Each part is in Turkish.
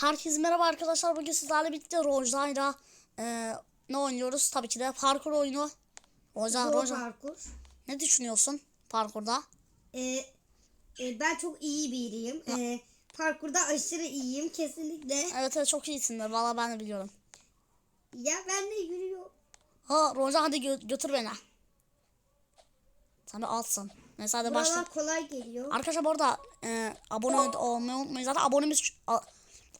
Herkese merhaba arkadaşlar. Bugün sizlerle birlikte Roja'yla e, ne oynuyoruz? Tabii ki de parkur oyunu. Roja, Roja parkur. ne düşünüyorsun parkurda? Ee, e, ben çok iyi biriyim. Ee, parkurda aşırı iyiyim kesinlikle. Evet evet çok iyisin de valla ben de biliyorum. Ya ben de yürüyorum. Ha Roja hadi gö- götür beni. Sen bir altsın. Neyse hadi başla. Kolay geliyor. Arkadaşlar bu arada e, abone ol- olmayı unutmayın. Zaten abonemiz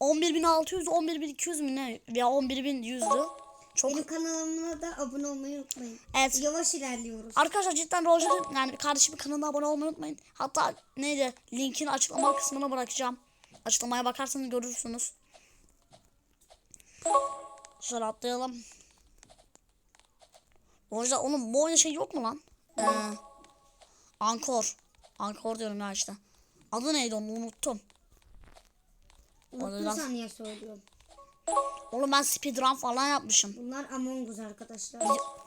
11.600 11.200 mü ne? Veya 11.100'dü. Çok Benim kanalıma da abone olmayı unutmayın. Evet. Yavaş ilerliyoruz. Arkadaşlar cidden Roger'ın yani kardeşimin kanalına abone olmayı unutmayın. Hatta neydi linkini açıklama kısmına bırakacağım. Açıklamaya bakarsanız görürsünüz. Şöyle atlayalım. Roger oğlum bu oyunda şey yok mu lan? Ee, Ankor. Ankor diyorum ya işte. Adı neydi onu unuttum. Unuttum biraz- saniye söylüyorum. Oğlum ben speedrun falan yapmışım. Bunlar Among Us arkadaşlar.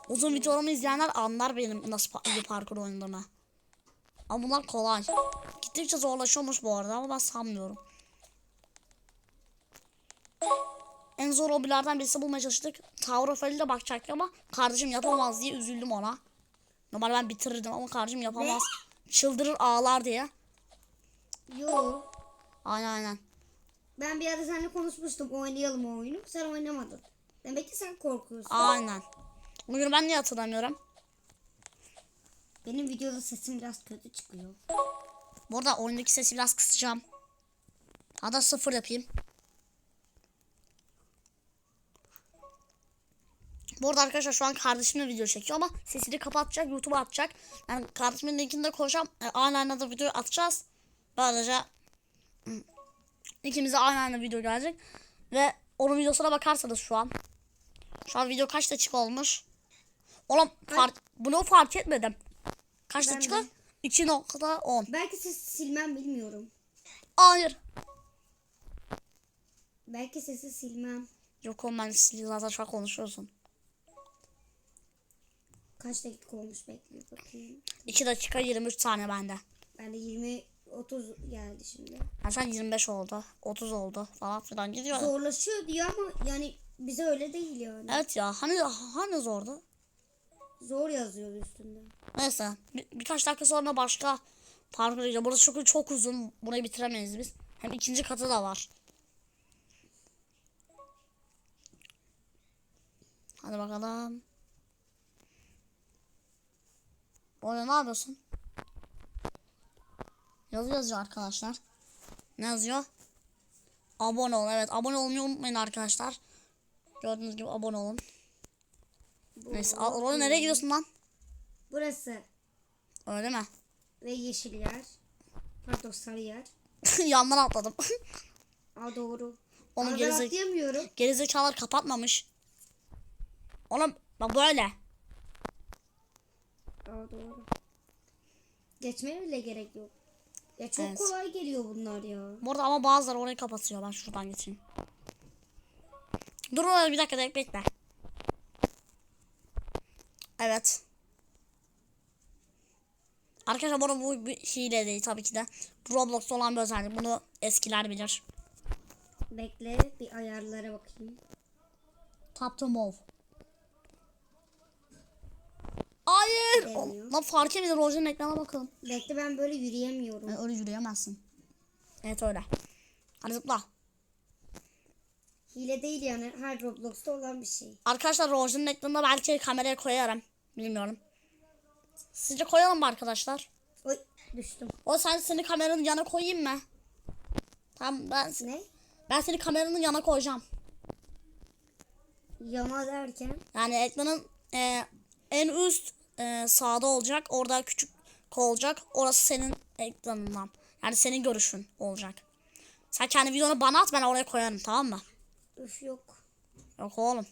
Uzun videolarımı izleyenler anlar benim nasıl iyi parkur oynadığımı. Ama bunlar kolay. Gittikçe zorlaşıyormuş bu arada ama ben sanmıyorum. En zor hobilerden birisi bulmaya çalıştık. Tower of Hell'e bakacaktık ama kardeşim yapamaz diye üzüldüm ona. Normal ben bitirirdim ama kardeşim yapamaz. Çıldırır ağlar diye. Yo. Aynen aynen. Ben bir ara seninle konuşmuştum. Oynayalım o oyunu. Sen oynamadın. Demek ki sen korkuyorsun. Aynen. Bugün ben niye hatırlamıyorum? Benim videoda sesim biraz kötü çıkıyor. Bu arada oyundaki sesi biraz kısacağım. Hatta sıfır yapayım. Bu arada arkadaşlar şu an kardeşimle video çekiyor ama sesini kapatacak, YouTube'a atacak. Yani kardeşimin linkini de koyacağım. E, aynı anda da video atacağız. Böylece ikimize aynı anda video gelecek. Ve onun videosuna bakarsanız şu an. Şu an video kaç dakika olmuş? Oğlum fark, bunu fark etmedim. Kaç Ben dakika? de. 2.10. Belki sesi silmem bilmiyorum. Hayır. Belki sesi silmem. Yok oğlum ben sil- zaten şu an konuşuyorsun. Kaç dakika olmuş bekliyor bakayım. 2 dakika 23 saniye bende. Ben de 20 30 geldi şimdi. Yani şu an 25 oldu. 30 oldu falan filan gidiyor. Zorlaşıyor diyor ama yani bize öyle değil yani. Evet ya hani hani zordu. Zor yazıyor üstünde. Neyse bir, birkaç dakika sonra başka parkur gideceğim. Burası çok çok uzun. Burayı bitiremeyiz biz. Hem ikinci katı da var. Hadi bakalım. Orada ne yapıyorsun? Yazı yazıyor arkadaşlar. Ne yazıyor? Abone ol. Evet abone olmayı unutmayın arkadaşlar. Gördüğünüz gibi abone olun. Bu- Neyse. Orada nereye gidiyorsun lan? Burası Öyle mi? ve yeşil yer. Pardon sarı yer. Yandan atladım. Aa doğru. Ben gerizek gerizekalılar kapatmamış. Oğlum bak böyle. Aa doğru. Geçmeye bile gerek yok. Ya çok Evet. kolay geliyor bunlar ya. Burada ama bazıları orayı kapatıyor. Ben şuradan geçeyim. Dur orada bir dakika bekle. bekle. Evet. Arkadaşlar bu arada bu bir hile değil tabii ki de. Bu Roblox'ta olan bir özellik. Bunu eskiler bilir. Bekle bir ayarlara bakayım. Tap to move. Hayır. Lan fark etmedi. Roger'ın ekrana bakın. Bekle ben böyle yürüyemiyorum. Yani öyle yürüyemezsin. Evet öyle. Hadi zıpla. Hile değil yani her Roblox'ta olan bir şey. Arkadaşlar Roger'ın ekranına belki kameraya koyarım. Bilmiyorum. Sizce koyalım mı arkadaşlar? Oy düştüm. O sen seni kameranın yana koyayım mı? Tamam ben Ne? ben seni kameranın yana koyacağım. Yana derken Yani ekranın e, en üst e, sağda olacak. Orada küçük olacak. Orası senin ekranından. Yani senin görüşün olacak. Sen kendi videonu bana at ben oraya koyarım tamam mı? üf yok. Yok oğlum.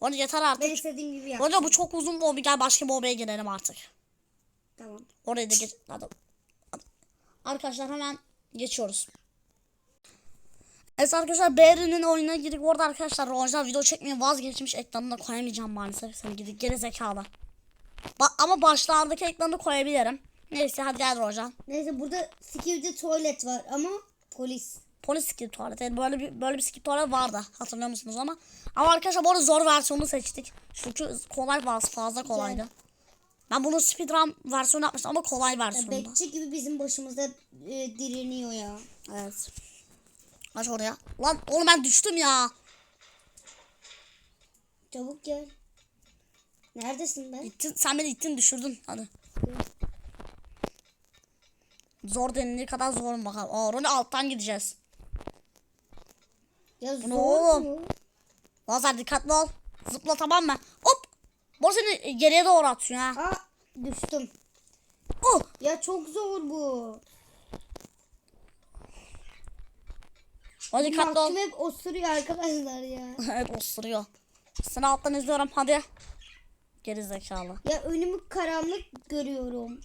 Onu yeter artık. Ben istediğim gibi yap. Hocam bu çok uzun bir hobi. Gel başka bir hobiye girelim artık. Tamam. Orayı da geç. Hadi. Hadi. Arkadaşlar hemen geçiyoruz. Evet arkadaşlar Barry'nin oyununa girdik. Orada arkadaşlar Roger video çekmeye vazgeçmiş. Ekranını da koyamayacağım maalesef. Sen gidip geri zekalı. Ba- ama başlardaki ekranı koyabilirim. Neyse hadi gel Roger. Neyse burada security tuvalet var ama polis. Polis skip tuvalet. Yani böyle bir böyle bir skip tuvalet vardı. Hatırlıyor musunuz ama? Ama arkadaşlar bu arada zor versiyonunu seçtik. Çünkü kolay fazla, fazla kolaydı. Ben bunu speedrun versiyonu yapmıştım ama kolay versiyonda. Bekçi gibi bizim başımızda e, direniyor ya. Evet. Aç oraya. Lan oğlum ben düştüm ya. Çabuk gel. Neredesin be? İttin, sen beni ittin düşürdün. Hadi. Zor denildiği kadar zor mu bakalım. Roni alttan gideceğiz. Ya zor oğlum? mu? Lazer dikkatli ol. Zıpla tamam mı? Hop. Bu seni geriye doğru atıyor ha. Aa düştüm. Oh. Ya çok zor bu. O dikkatli ol. Mahkum hep osuruyor arkadaşlar ya. evet osuruyor. Seni alttan izliyorum hadi. Geri zekalı. Ya önümü karanlık görüyorum.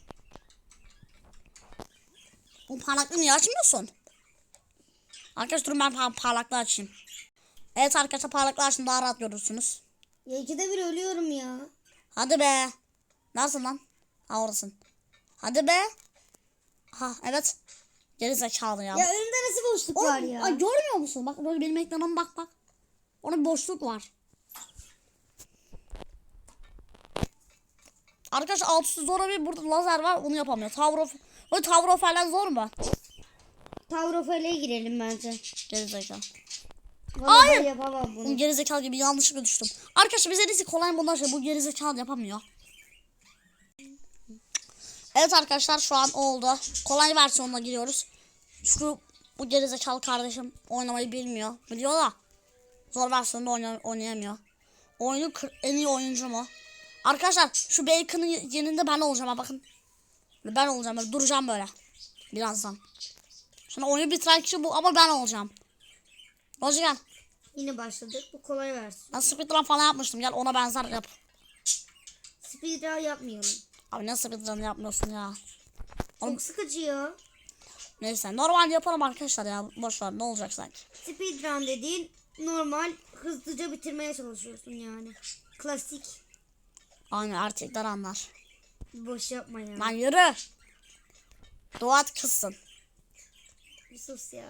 O parlaklığı niye açmıyorsun? Arkadaşlar ben par- parlaklığı açayım. Evet arkadaşlar parlaklığı açın daha rahat görürsünüz. Ya ikide bir ölüyorum ya. Hadi be. Neresin lan? Ha oradasın. Hadi be. Ha evet. Geri zekalı ya. Ya önümde nasıl boşluk var Oğlum, ya? ay, görmüyor musun? Bak böyle benim ekranıma bak bak. Orada bir boşluk var. Arkadaşlar alt üstü zor bir burada lazer var onu yapamıyor. Tavro o tavro falan zor mu? Tavrofele'ye girelim bence. Geri zekalı. Vallahi Hayır. yapamam bunu. Oğlum geri zekalı gibi yanlışlıkla düştüm. Arkadaşlar bize neyse kolay bunlar şey bu geri zekalı yapamıyor. Evet arkadaşlar şu an oldu. Kolay versiyonuna giriyoruz. Çünkü bu geri zekalı kardeşim oynamayı bilmiyor. Biliyor da zor versiyonda oyna- oynayamıyor. Oyunun kır- en iyi oyuncu mu? Arkadaşlar şu Bacon'ın yerinde ben olacağım ha bakın. Ben olacağım böyle duracağım böyle. Birazdan. Şimdi oyunu bitiren kişi bu ama ben olacağım. Rozi gel. Yine başladık. Bu kolay versiyon. Ben speedrun falan yapmıştım. Gel ona benzer yap. Speedrun yapmayalım. Abi nasıl speedrun yapmıyorsun ya? Oğlum- Çok sıkıcı ya. Neyse normal yapalım arkadaşlar ya. Boş ver ne olacak sanki. Speedrun dediğin normal hızlıca bitirmeye çalışıyorsun yani. Klasik. Aynen erkekler anlar. Boş yapma ya. Lan yürü. Et kızsın. Bir sus ya.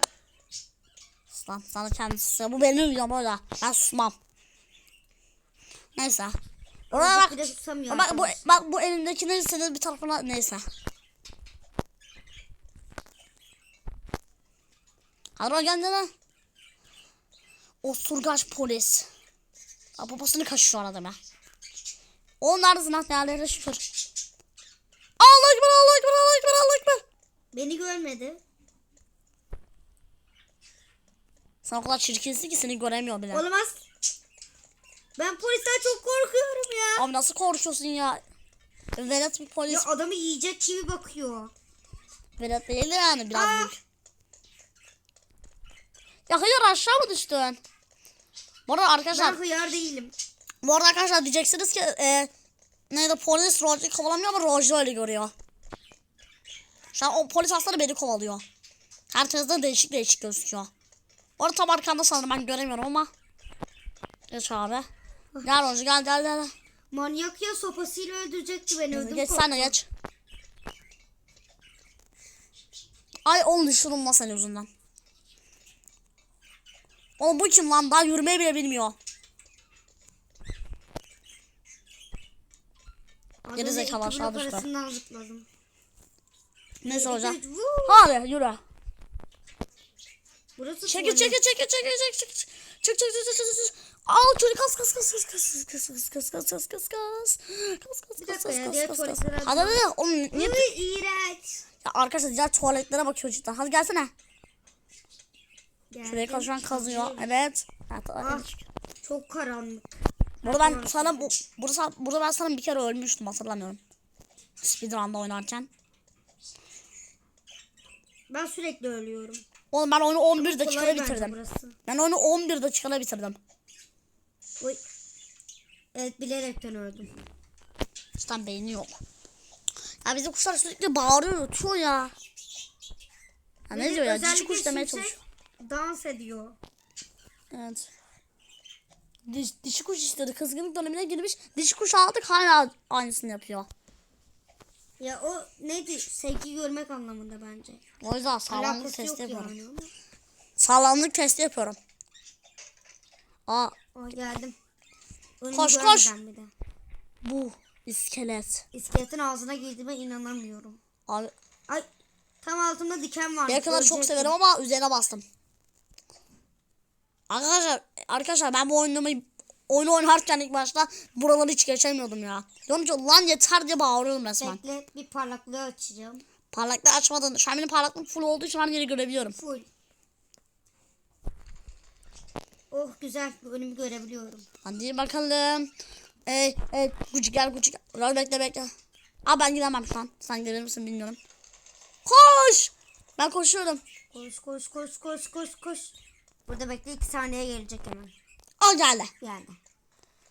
Sus Lan sana kendisi. Bu benim videom öyle. Ben susmam. Neyse. Oraya bak. Bak bu, bak bu elimdekinin senin bir tarafına neyse. Hadi gel lan. Osurgaç polis. Ya babasını kaşıyor arada be. Lan? Yerlere şükür. Allah ekber Allah ekber Allah ekber Allah ekber. Beni görmedi. Sen o kadar çirkinsin ki seni göremiyor bile. Olamaz. Ben polisten çok korkuyorum ya. Abi nasıl konuşuyorsun ya? Velet bir polis. Ya adamı yiyecek gibi bakıyor. Velet değil yani biraz Aa! büyük. Ya hayır aşağı mı düştün? Bu arada arkadaşlar, Ben hıyar değilim. Bu arada arkadaşlar diyeceksiniz ki e, neydi polis Roger'i kovalamıyor ama Roger öyle görüyor. Şu an o polis aslında beni kovalıyor. Herkesten değişik değişik gözüküyor. Orada tam arkanda sanırım ben göremiyorum ama. Geç abi. Gel Roger gel gel gel. Manyak ya sopasıyla öldürecekti beni. Ödüm Geç sen de geç. Ay oğlum düşürüm lan senin yüzünden. Oğlum bu kim lan daha yürümeyi bile bilmiyor. Geri zekalı aşağı düştü. arasından zıpladım. Neyse hocam. Hadi yürü. Burası Çekil tuvalet. çekil çekil çekil çekil çekil. Çık çık çık çık çık. Al çocuk kas kas kas kas kas kas kas kas kas kas kas kas kas kas kas kas kas kas. Hadi hadi oğlum niye Uy, iğrenç. ya arkadaşlar diğer tuvaletlere bakıyor cidden. Hadi gelsene. Şuraya koşan kazıyor. Evet. Evet, Ah, çok karanlık. Burada ben sana bu burada, burada ben sana bir kere ölmüştüm hatırlamıyorum. Speedrun'da oynarken. Ben sürekli ölüyorum. Oğlum ben oyunu 11 dakikada bitirdim. burası. Ben oyunu 11 dakikada bitirdim. Uy. Evet bilerekten öldüm. Cidden beyni yok. Ya bizim kuşlar sürekli bağırıyor, ötüyor ya. Ya ne diyor ya? Cici kuş demeye çalışıyor. Dans ediyor. Evet. Diş, dişi kuş istedi. Kızgınlık dönemine girmiş. Dişi kuş aldık hala aynısını yapıyor. Ya o neydi? Sevgi görmek anlamında bence. O yüzden sağlamlık Alakası testi yok yapıyorum. yani. Sağlamlık testi yapıyorum. Aa Oh, geldim. Önümü Koş, koş. bir de. bu iskelet. İskeletin ağzına girdiğime inanamıyorum. Abi Ay tam altımda diken var. Yakaları çok severim ama üzerine bastım. Arkadaşlar, arkadaşlar ben bu oyunu oyunu oynarken ilk başta buraları hiç geçemiyordum ya. Diyorum ki lan yeter diye bağırıyorum resmen. Bekle bir parlaklığı açacağım. Parlaklığı açmadın. Şu an benim parlaklık full olduğu için her yeri görebiliyorum. Full. Oh güzel önümü görebiliyorum. Hadi bakalım. Ey ey Gucci gel Gucci gel. Biraz bekle bekle. Aa ben gidemem şu an. Sen gelir misin bilmiyorum. Koş. Ben koşuyorum. Koş koş koş koş koş koş. Burada bekle iki saniye gelecek hemen. Al geldi. Yani.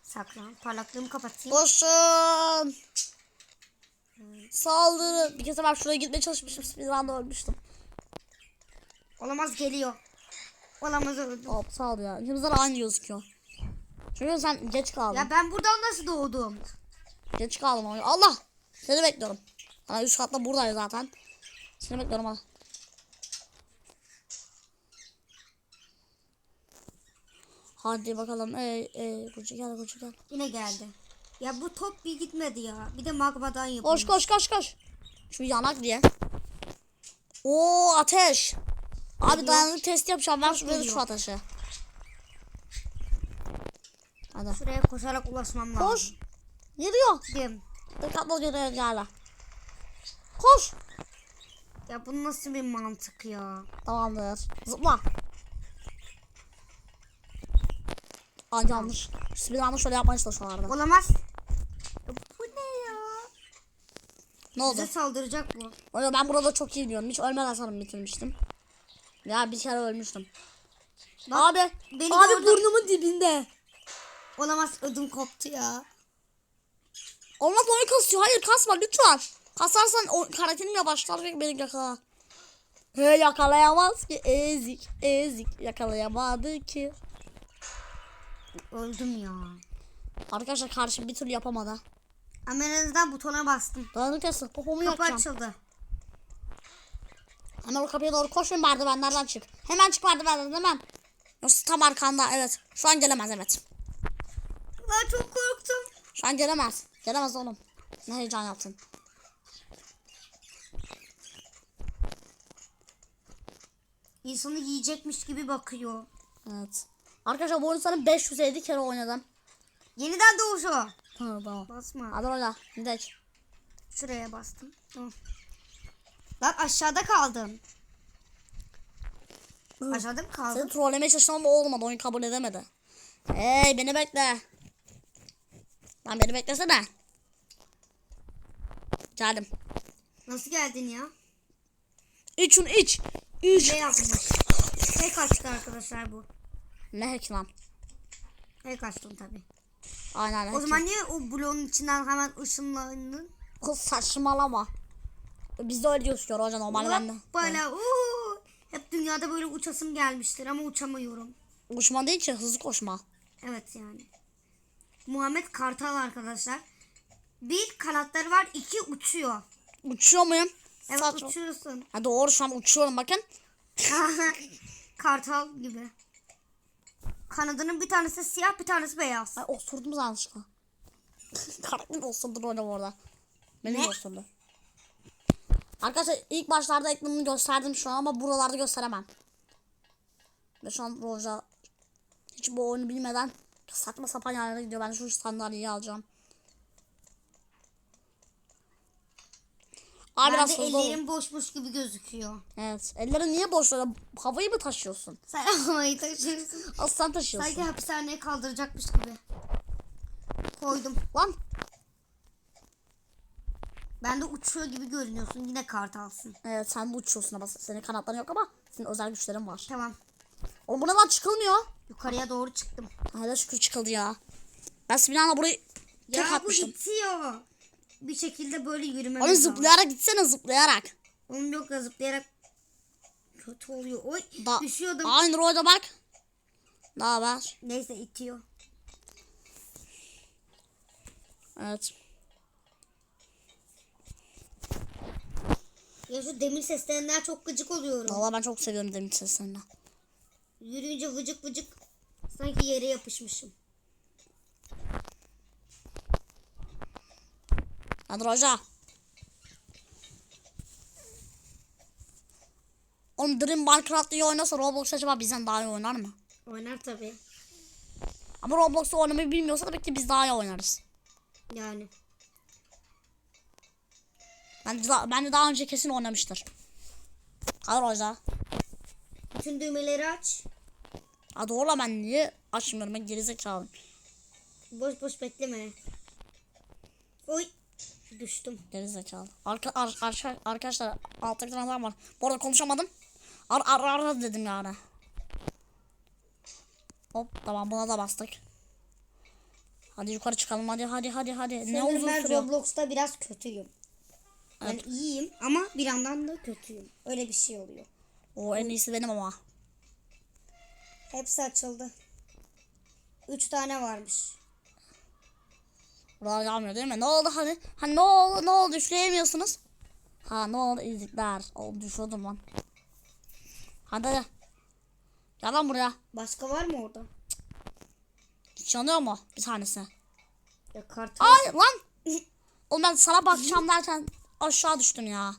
Saklan. Parlaklığımı kapatayım. Koşun. Saldırı. Bir kez ben şuraya gitmeye çalışmıştım. Bir anda ölmüştüm. Olamaz geliyor. Olamaz öldüm. Ol ya. İkimizden aynı gözüküyor. Çünkü sen geç kaldın. Ya ben buradan nasıl doğdum? Geç kaldın oyun. Allah. Seni bekliyorum. Ana üst katta buradayız zaten. Seni bekliyorum ha. Hadi bakalım. Ey ey Gucci gel Gucci gel. Yine geldi. Ya bu top bir gitmedi ya. Bir de magmadan yapılmış. Koş koş koş koş. Şu yanak diye. Oo ateş. Abi Geliyor. dayanıklık testi yapacağım. Ver şu, ver geliyor. şu ateşi. Hadi. Şuraya koşarak ulaşmam lazım. Koş. Geliyor. Dim. Dikkatli ol geliyor gel. Koş. Ya bu nasıl bir mantık ya? Tamamdır. Zıpla. Aa yanlış. Anda şöyle yapmaya çalışıyorlardı. Olamaz. Bu ne ya? Ne oldu? Bize saldıracak bu. Oya ben burada çok iyi biliyorum. Hiç ölmeden sanırım bitirmiştim. Ya bir kere ölmüştüm. Bak, abi. beni abi gördün. burnumun dibinde. Olamaz ödüm koptu ya. Olmaz oyun kasıyor. Hayır kasma lütfen. Kasarsan o karakterim yavaşlar ve beni yakala. He yakalayamaz ki ezik ezik yakalayamadı ki. Öldüm ya. Arkadaşlar karşı bir türlü yapamadı. Ama en azından butona bastım. Dayanık testi popomu Kapı yakacağım. açıldı. Hemen o kapıya doğru koşun merdivenlerden çık. Hemen çık merdivenlerden hemen. Yoksa tam arkanda evet. Şu an gelemez evet. Lan çok korktum. Şu an gelemez. Gelemez oğlum. Ne heyecan yaptın. İnsanı yiyecekmiş gibi bakıyor. Evet. Arkadaşlar bu oyunu sanırım 550 kere oynadım. Yeniden doğuş o. Ha, tamam. Basma. Hadi oyna. Gidelim. Şuraya bastım. Tamam. Lan aşağıda kaldım. Aşağıda mı kaldım? Seni trollemeye çalıştım ama olmadı. Oyun kabul edemedi. Hey beni bekle. Lan beni beklesene. Geldim. Nasıl geldin ya? İç şunu iç. İç. Ne yapmış? Tek açtı arkadaşlar bu. Ne hack lan? Tek açtım tabi. Aynen. O hack. zaman niye o bloğun içinden hemen ışınlandın? Kız saçmalama. Biz de öyle gözüküyor hocam normalde. Böyle uuu. Hep dünyada böyle uçasım gelmiştir ama uçamıyorum. Koşma değil ki hızlı koşma. Evet yani. Muhammed Kartal arkadaşlar. Bir kanatları var, iki uçuyor. Uçuyor muyum? Evet Saçma. uçuyorsun. Ha doğru şu an uçuyorum bakın. Kartal gibi. Kanadının bir tanesi siyah, bir tanesi beyaz. Ay osurdum yanlışlıkla. Karakter osurdu hocam orada. Beni Ne? osurdu. Arkadaşlar ilk başlarda ekranını gösterdim şu an ama buralarda gösteremem. Ve şu an Roja hiç bu oyunu bilmeden saçma sapan yerlere gidiyor. Ben şu sandalyeyi alacağım. Abi Ben biraz de hızlı olun. ellerim boşmuş gibi gözüküyor. Evet. Ellerin niye boş? Havayı mı taşıyorsun? Sen havayı taşıyorsun. Aslan taşıyorsun. Sanki hapishaneye kaldıracakmış gibi. Koydum. Lan Ben de uçuyor gibi görünüyorsun. Yine kartalsın. Evet sen de uçuyorsun ama senin kanatların yok ama senin özel güçlerin var. Tamam. Oğlum bu ne lan çıkılmıyor. Yukarıya doğru çıktım. Hele şükür çıkıldı ya. Ben Sibinan'la burayı tek Ya bu atmıştım. Bir şekilde böyle yürümemiz lazım. zıplayarak gitsene zıplayarak. Oğlum yok ya zıplayarak kötü oluyor. Oy Da düşüyordum. Aynı rolde bak. Ne haber? Neyse itiyor. Evet. Ya şu demir seslerinden çok gıcık oluyorum. Valla ben çok seviyorum demir seslerini. Yürüyünce vıcık vıcık sanki yere yapışmışım. Hadi hoca. Oğlum Dream Minecraft iyi oynasa Roblox acaba bizden daha iyi oynar mı? Oynar tabii. Ama Roblox'u oynamayı bilmiyorsa tabii ki biz daha iyi oynarız. Yani. Ben de, ben de daha önce kesin oynamıştır. Hadi hoca. Bütün düğmeleri aç. Ha doğru ben niye açmıyorum ben gerizekalıyım. Boş boş bekleme. Oy. Düştüm. Gerizekalı. Arka, ar, arka, arkadaşlar altta bir tane adam var. Bu arada konuşamadım. Ar ar ar dedim yani. Hop tamam buna da bastık. Hadi yukarı çıkalım hadi hadi hadi hadi. ne Sanırım uzun ben sürüyor. Roblox'ta biraz kötüyüm. Yani iyiyim ama bir yandan da kötüyüm. Öyle bir şey oluyor. O en iyisi benim ama. Hepsi açıldı. Üç tane varmış. Buralar gelmiyor değil mi? Ne oldu hani? Hani ne oldu ne oldu üfleyemiyorsunuz? Ha ne oldu izlikler. Oldu düşüyordum lan. Hadi hadi. Gel lan buraya. Başka var mı orada? Yanıyor mu bir tanesi? Ya kartal. Ay lan. Oğlum ben sana bakacağım derken aşağı düştüm ya.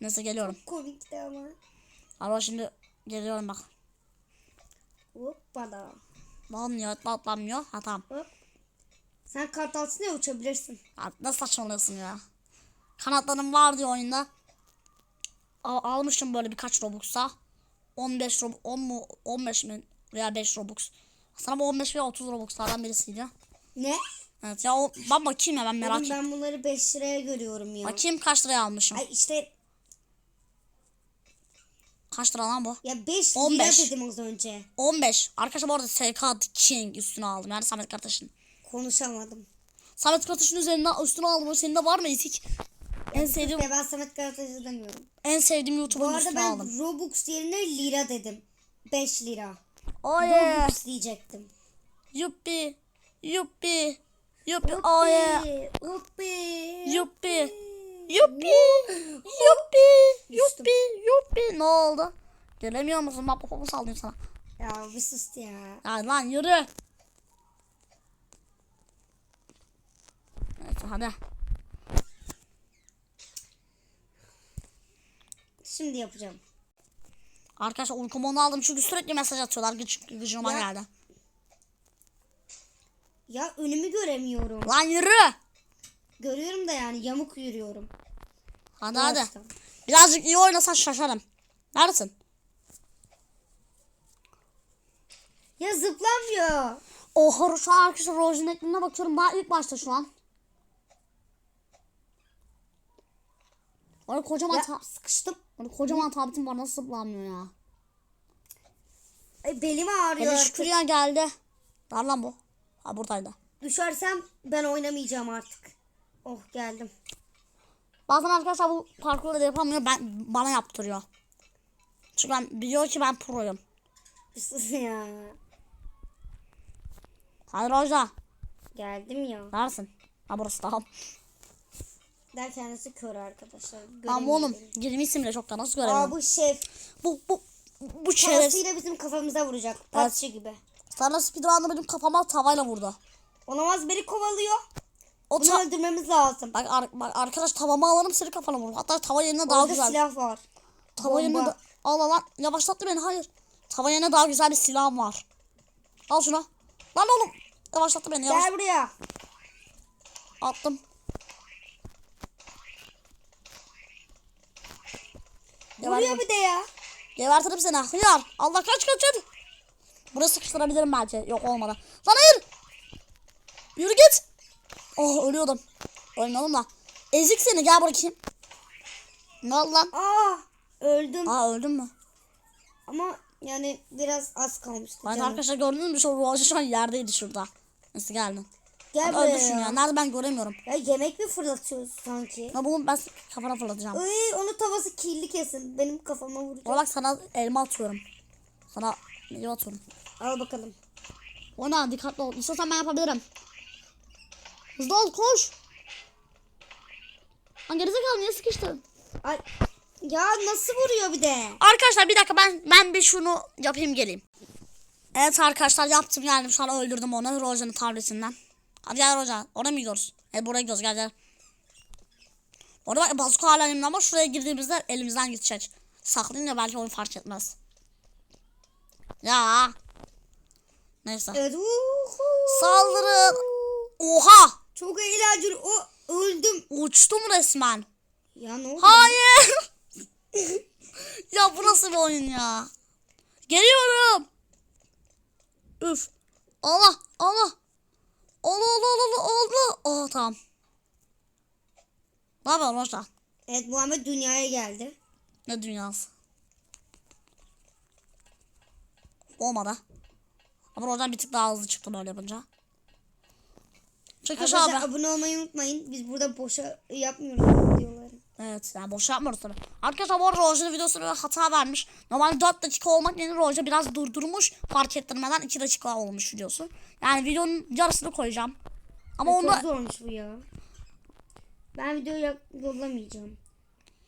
Neyse geliyorum. Komikti ama. Araba şimdi geliyorum bak. Hoppala. Atlanmıyor atlanmıyor. Ha tamam. Hop. Sen kartalsın ya uçabilirsin. Ya, ne saçmalıyorsun ya. Kanatlarım var diyor oyunda. Al, almıştım böyle birkaç Robux'a. 15 Robux, 10 mu 15 mi veya 5 Robux. Sana bu 15 veya 30 Robux'lardan birisiydi. Ne? Evet ya o, ben bakayım ya ben merak Oğlum ben bunları 5 liraya görüyorum ya. Bakayım kaç liraya almışım. Ay işte Kaç lira lan bu? ya 5 15. lira dedim az önce. 15. Arkadaşlar bu arada SK King üstüne aldım. Yani Samet kardeşin. Konuşamadım. Samet kardeşin üzerinden üstüne aldım. Senin de var mı ezik? En sevdiğim Ya ben Samet Karataş'ı demiyorum. en sevdiğim Bu YouTuber'ın arada üstüne ben aldım. Robux yerine lira dedim. 5 lira. Oh yeah. Robux diyecektim. Yuppi. Yuppi. Yuppi. Oh yeah. Hoppi. Yuppi. Yuppi. Yuppi. Yuppi. Yuppi. Ne oldu? Gelemiyor musun? Bak popomu sallayayım sana. Ya bir sus ya. Ya lan yürü. Hadi. Şimdi yapacağım. Arkadaşlar uykumu onu aldım çünkü sürekli mesaj atıyorlar. Gıç, gıcıma Ya. geldi. Ya önümü göremiyorum. Lan yürü. Görüyorum da yani yamuk yürüyorum. Hadi hadi. Birazcık iyi oynasan şaşarım. Neredesin? Ya zıplamıyor. Oha şu an arkadaşlar Rose'un ekranına bakıyorum. Daha ilk başta şu an. Orada kocaman Ya ta- sıkıştım. orada kocaman tabletim var nasıl zıplamıyor ya. Ay, belim ağrıyor artık. şükür ya geldi. Dar lan bu. Ha buradaydı. Düşersem ben oynamayacağım artık. Oh geldim. Bazen arkadaşlar bu parkurları da yapamıyor. Ben, bana yaptırıyor. Çünkü ben biliyor ki ben proyum. Ya. Hadi Roja. Geldim ya. Neredesin? Ha burası tamam. Der kendisi kör arkadaşlar. Tamam oğlum. Girmişsin bile çoktan. Nasıl Aa göremiyorum? bu şef. Bu bu bu şerefsiz. Parasıyla bizim kafamıza vuracak. Patçı gibi. Sana speedrun'da benim kafama tavayla vurdu. Olamaz beni kovalıyor. O Bunu öldürmemiz lazım. bak, ar- bak arkadaş tavamı alalım seni kafana vurur. Hatta tava yerine daha Orada güzel. silah var. Tava yerine da- al al lan. Yavaşlattı beni hayır. Tava yerine daha güzel bir silahım var. Al şunu. Lan oğlum. Yavaşlattı beni yavaş. Gel buraya. Attım. Vuruyor bir de ya. Gebertirim seni. Hıyar. Allah kaç kaç hadi. Buraya sıkıştırabilirim belki. Yok olmadı. Lan hayır. Yürü git. Oh ölüyordum. Ölmüyordum da. Ezik seni gel bakayım. Ne oldu lan? Aa öldüm. Aa öldün mü? Ama yani biraz az kalmıştı Ben arkadaşlar gördünüz mü? Şu şu an yerdeydi şurada. Nasıl geldin? Gel buraya öldürsün ya. Nerede ben göremiyorum. Ya yemek mi fırlatıyoruz sanki? Ya bunu ben kafana fırlatacağım. Ay onu tavası kirli kesin. Benim kafama vuracak. Bak sana elma atıyorum. Sana ne atıyorum. Al bakalım. Ona dikkatli ol. İstiyorsan ben yapabilirim. Hızlı ol koş. Lan gerizekalı niye sıkıştın? Ay Ya nasıl vuruyor bir de? Arkadaşlar bir dakika ben ben bir şunu yapayım geleyim. Evet arkadaşlar yaptım geldim şu an öldürdüm onu Roja'nın tabletinden. Hadi gel Roja oraya mı gidiyoruz? Evet buraya gidiyoruz gel gel. Orada bak bazuka hala elimde ama şuraya girdiğimizde elimizden gidecek. Saklayayım ya belki onu fark etmez. Ya. Neyse. Saldırın. Oha. Çok eğlenceli. O öldüm. Uçtum resmen. Ya ne oldu? Hayır. ya bu nasıl bir oyun ya? Geliyorum. Üf. Allah Allah. Allah Allah Allah Allah. Oh tamam. Ne yapıyorsun Roşa? Evet Muhammed dünyaya geldi. Ne dünyası? Olmadı. Ama oradan bir tık daha hızlı çıktım öyle yapınca. Arkadaşlar abi. abone olmayı unutmayın. Biz burada boşa yapmıyoruz videoları. Evet yani boş yapmıyoruz tabii. Arkadaşlar bu arada Roger'ın videosuna hata vermiş. Normalde 4 dakika olmak yerine Roger biraz durdurmuş. Fark ettirmeden 2 dakika olmuş videosu. Yani videonun yarısını koyacağım. Ama Çok onda zormuş bu ya. Ben video ya- yollamayacağım.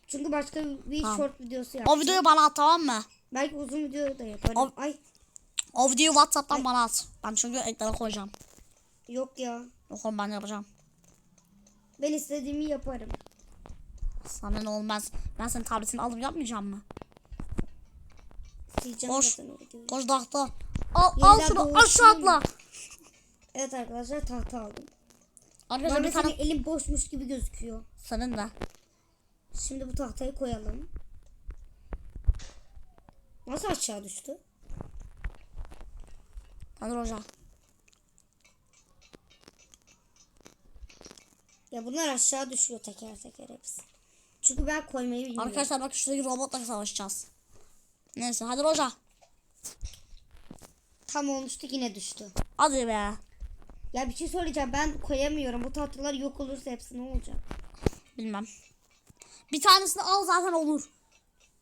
Çünkü başka bir Tamam. short videosu o yapacağım. videoyu bana at tamam mı? Belki uzun video da yaparım. O- Ay O videoyu Whatsapp'tan bana at. Ben çünkü ekrana koyacağım. yok ya. Yok oğlum ben yapacağım. Ben istediğimi yaparım. Sana ne olmaz. Ben senin tabletini alıp yapmayacağım mı? Sileceğim videoyu. Koş tahta. Al, al şunu aşağı atla. Evet arkadaşlar tahta aldım. Arkadaşlar bir tane elin boşmuş gibi gözüküyor. senin de. Şimdi bu tahtayı koyalım. Nasıl aşağı düştü? Hadi Roger. Ya bunlar aşağı düşüyor teker teker hepsi. Çünkü ben koymayı bilmiyorum. Arkadaşlar bak şuradaki robotla savaşacağız. Neyse hadi Roger. Tam olmuştu yine düştü. Hadi be. Ya bir şey söyleyeceğim ben koyamıyorum. Bu tahtalar yok olursa hepsi ne olacak? Bilmem. Bir tanesini al zaten olur.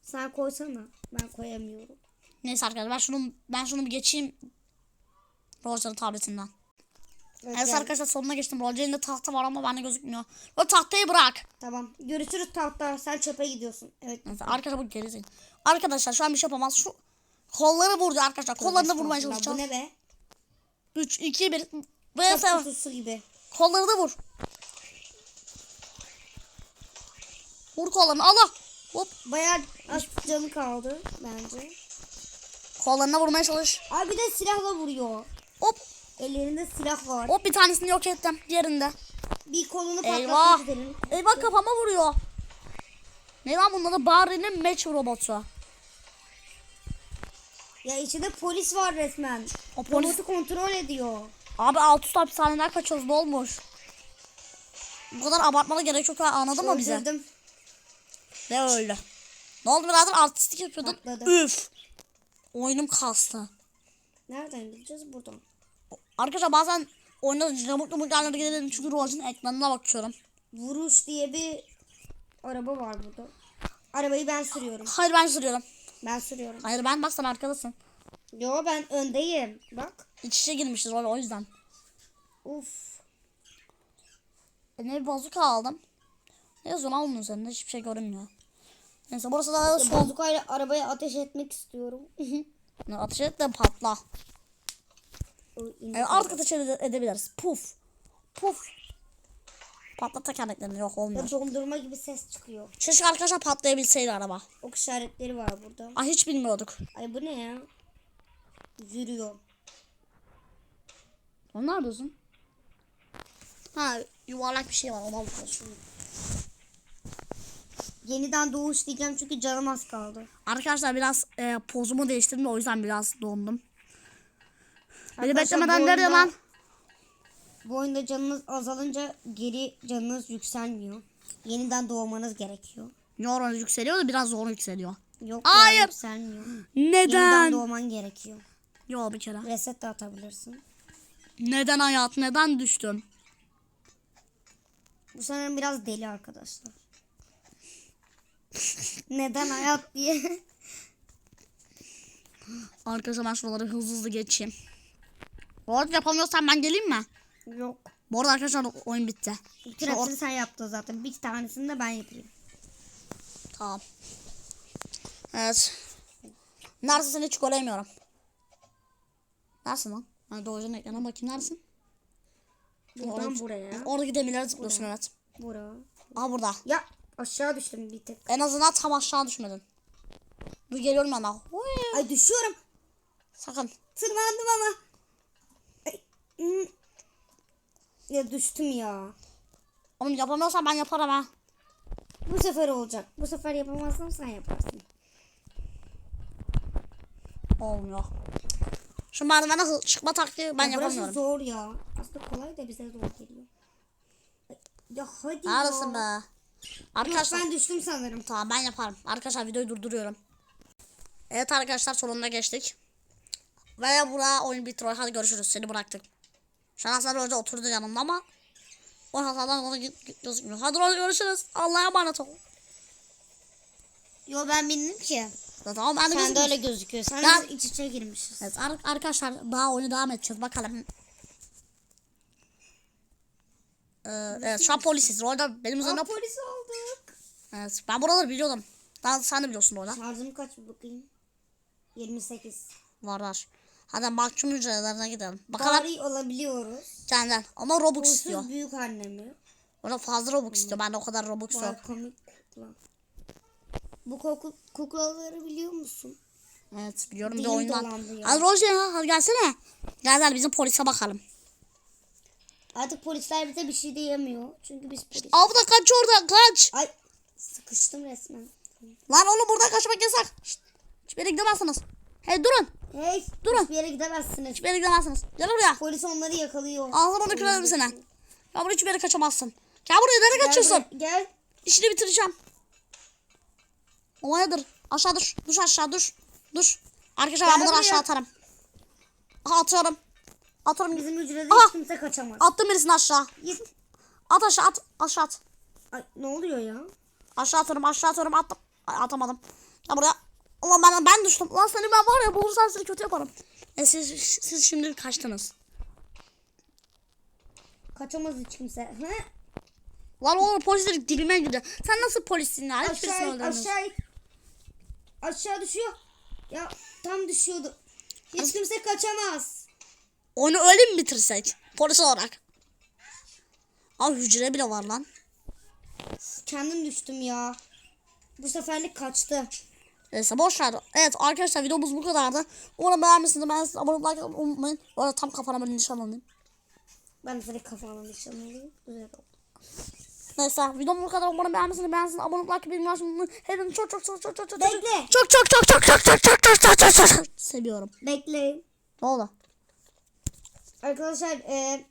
Sen koysana. Ben koyamıyorum. Neyse arkadaşlar ben şunu ben şunu bir geçeyim. Roger'ın tabletinden. Evet, Evet yani- arkadaşlar sonuna geçtim. Roger'in tahta var ama bende gözükmüyor. O tahtayı bırak. Tamam. Görüşürüz tahta. Sen çöpe gidiyorsun. Evet. Neyse arkadaşlar bu gerizin. Arkadaşlar şu an bir şey yapamaz. Şu kolları vurdu arkadaşlar. Kollarını vurmaya çalışacağız. Bu ne be? 3, 2, 1. Böyle kutusu gibi. Kolları da vur. Vur kollarını. Allah. Hop. Bayağı az canı kaldı bence. Kollarına vurmaya çalış. Abi bir de silahla vuruyor. Hop. Ellerinde silah var. Hop bir tanesini yok ettim. Diğerinde. Bir kolunu Eyvah. patlatmak üzere. Eyvah kafama vuruyor. Ne lan bunun adı? Bari'nin match robotu. Ya içinde polis var resmen. O polis. Robotu kontrol ediyor. Abi alt üst hapishaneler kaçıyoruz ne olmuş? Bu kadar abartmana gerek yok anladın mı bize? Öldürdüm. Ne öyle? Ne oldu birader artistik yapıyordun? Patladı. Üf. Oyunum kastı. Nereden gideceğiz? Buradan. Arkadaşlar bazen oyunda yamuk yamuk yerlere gidelim çünkü Roger'ın ekranına bakıyorum. Vuruş diye bir araba var burada. Arabayı ben sürüyorum. Hayır ben sürüyorum. Ben sürüyorum. Hayır ben bak sen arkadasın. Yo ben öndeyim. Bak. İç içe girmişiz o, o yüzden. Uf. E, ne bir bazuka aldım. Ne yazıyor lan onun üzerinde hiçbir şey görünmüyor. Neyse burası da son. Bazukayla arabaya ateş etmek istiyorum. Ateş et de patla. Evet, artık ateş ede- edebiliriz. Puf. Puf. Patlat tekerleklerini yok olmuyor. Dondurma gibi ses çıkıyor. Keşke arkadaşlar patlayabilseydi araba. Ok işaretleri var burada. Ay hiç bilmiyorduk. Ay bu ne ya? Yürüyor. Onu neredesin? Ha yuvarlak bir şey var ona bakıyorsun. Yeniden doğuş diyeceğim çünkü canım az kaldı. Arkadaşlar biraz e, pozumu değiştirdim de o yüzden biraz dondum. Arkadaşlar, beklemeden nerede lan? Bu oyunda canınız azalınca geri canınız yükselmiyor. Yeniden doğmanız gerekiyor. Yoran yükseliyor da biraz zor yükseliyor. Yok Hayır. yükselmiyor. Yeniden Neden? doğman gerekiyor. Yo bir kere. Reset de atabilirsin. Neden hayat? Neden düştüm? Bu sanırım biraz deli arkadaşlar. Neden hayat diye. Arkadaşlar ben şuraları hızlı hızlı geçeyim. Bu arada yapamıyorsan ben geleyim mi? Yok. Bu arada arkadaşlar oyun bitti. Bütün hepsini sen yaptın zaten. Bir tanesini de ben yapayım. Tamam. Evet. Neredesin hiç göremiyorum. Neredesin lan? Ben doğrucan ekrana bakayım neredesin? Buradan Orada- buraya. Oradaki demirleri zıplıyorsun evet. Bura. Aa burada. Ya aşağı düştüm bir tek. En azından tam aşağı düşmedin. Dur geliyorum yana. Ay düşüyorum. Sakın. Tırmandım ama. Ya düştüm ya. Oğlum yapamıyorsan ben yaparım ha. Bu sefer olacak. Bu sefer yapamazsam sen yaparsın. Olmuyor. Şu merdivene çıkma taktiği ben Ya yapamıyorum. zor ya. Aslında kolay da bize zor geliyor. Ya hadi Neredesin ya. be? Arkadaşlar. Yok ben düştüm sanırım. Tamam ben yaparım. Arkadaşlar videoyu durduruyorum. Evet arkadaşlar sonunda geçtik. Ve burada oyun bitiyor. Hadi görüşürüz. Seni bıraktık. Şu an aslında orada oturdu yanımda ama o hatadan ona gözükmüyor. Hadi orada görüşürüz. Allah'a emanet ol. Yo ben bindim ki. Ya Tamam ben de Sen de öyle gözüküyor. Sen iç içe girmişiz. Evet ar- arkadaşlar daha oyunu devam edeceğiz. Bakalım. Ee, evet şu an polisiz. Orada benim Aa, üzerime... polis olduk. Evet, ben buraları biliyordum. Daha sen de biliyorsun orada. Şarjım kaç bakayım. 28. Var var. Hadi mahkum hücrelerine gidelim. Bakalım Bari olabiliyoruz. gel. Ama Robux istiyor. Huysuz büyük annemi. Orada fazla Robux istiyor. Bende o kadar Robux yok. Vay komik kukla. Bu koku, kuklaları biliyor musun? Evet biliyorum bir Dilim oyundan. dolandı ya. Hadi Roger ya hadi gelsene. Gel gel bizim polise bakalım. Artık polisler bize bir şey diyemiyor. Çünkü biz polis. Da kaç orada kaç. Ay sıkıştım resmen. Lan oğlum burada kaçmak yasak. Şşt, hiçbir yere gidemezsiniz. Hey durun. Hey Durun. hiçbir yere gidemezsiniz. Hiçbir yere gidemezsiniz. Gel buraya. Polis onları yakalıyor. Ağzını onu kırarım seni. Ya buraya hiçbir yere kaçamazsın. Gel buraya nereye kaçıyorsun? Gel, gel. İşini bitireceğim. O nedir? Aşağı düş. Düş aşağı düş. Düş. Arkadaşlar ben Gel bunları buraya. aşağı atarım. Aha atıyorum. Atarım. Bizim hücrede Aha. hiç kimse kaçamaz. Attım birisini aşağı. Git. At aşağı at. Aşağı at. Ay ne oluyor ya? Aşağı atıyorum aşağı atıyorum attım. Ay, atamadım. Ya buraya. Allah ben, ben düştüm. Lan seni ben var ya bulursam seni kötü yaparım. E siz, siz şimdi kaçtınız. Kaçamaz hiç kimse. Hı? Lan oğlum polisler dibime gidiyor. Sen nasıl polissin ya? Aşağı öldürmüyorsun. aşağı aşağı düşüyor. Ya tam düşüyordu. Hiç kimse kaçamaz. Onu öyle mi bitirsek? Polis olarak. Aa hücre bile var lan. Kendim düştüm ya. Bu seferlik kaçtı. Neyse boş ver. Evet arkadaşlar videomuz bu kadardı. Umarım beğenmişsiniz. Ben size abone olmayı unutmayın. Bu arada tam kafana böyle nişan alayım. Ben de kafama nişan alayım. Güzel oldu. Neyse videom bu kadar. Umarım beğenmişsiniz. Beğenmişsiniz. Abone olmayı bilmeyi unutmayın. Hepinizi çok çok çok çok çok çok Bekle. çok çok çok çok çok çok çok çok çok çok çok seviyorum. Bekleyin. Ne oldu? Arkadaşlar e,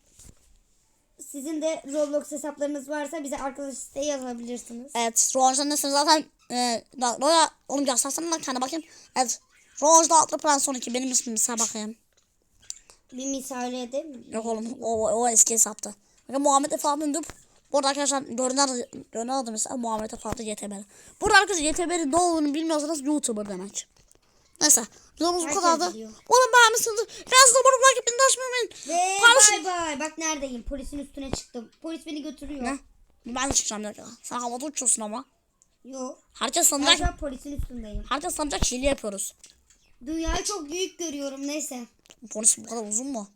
sizin de Roblox hesaplarınız varsa bize arkadaş isteği yazabilirsiniz. Evet, ismi zaten e, da, Roya, onu göstersene lan kendine bakayım. Evet, Roger da Atlı Plan son 2 benim ismim sen bakayım. Bir misal edeyim mi? Yok oğlum o, o eski hesaptı. Bakın Muhammed Efe adını dup. Burada arkadaşlar görünen, görünen adı mesela Muhammed Efe adı YTB'li. Burada arkadaşlar YTB'li ne olduğunu bilmiyorsanız YouTuber demek. Neyse videomuz bu kadardı. Umarım beğenmişsinizdir. Kendinize abone olmayı like unutmayın. Ve Paylaşın. bay bay. Bak neredeyim. Polisin üstüne çıktım. Polis beni götürüyor. Ne? Ben de çıkacağım bir dakika. Sen havada uçuyorsun ama. Yok. Herkes Ben sanacak, şu an polisin üstündeyim. herkes sanacak hile yapıyoruz. Dünyayı çok büyük görüyorum. Neyse. Polis bu kadar uzun mu?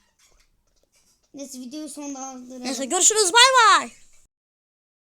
Neyse videoyu sonlandıralım. Neyse görüşürüz bay bay.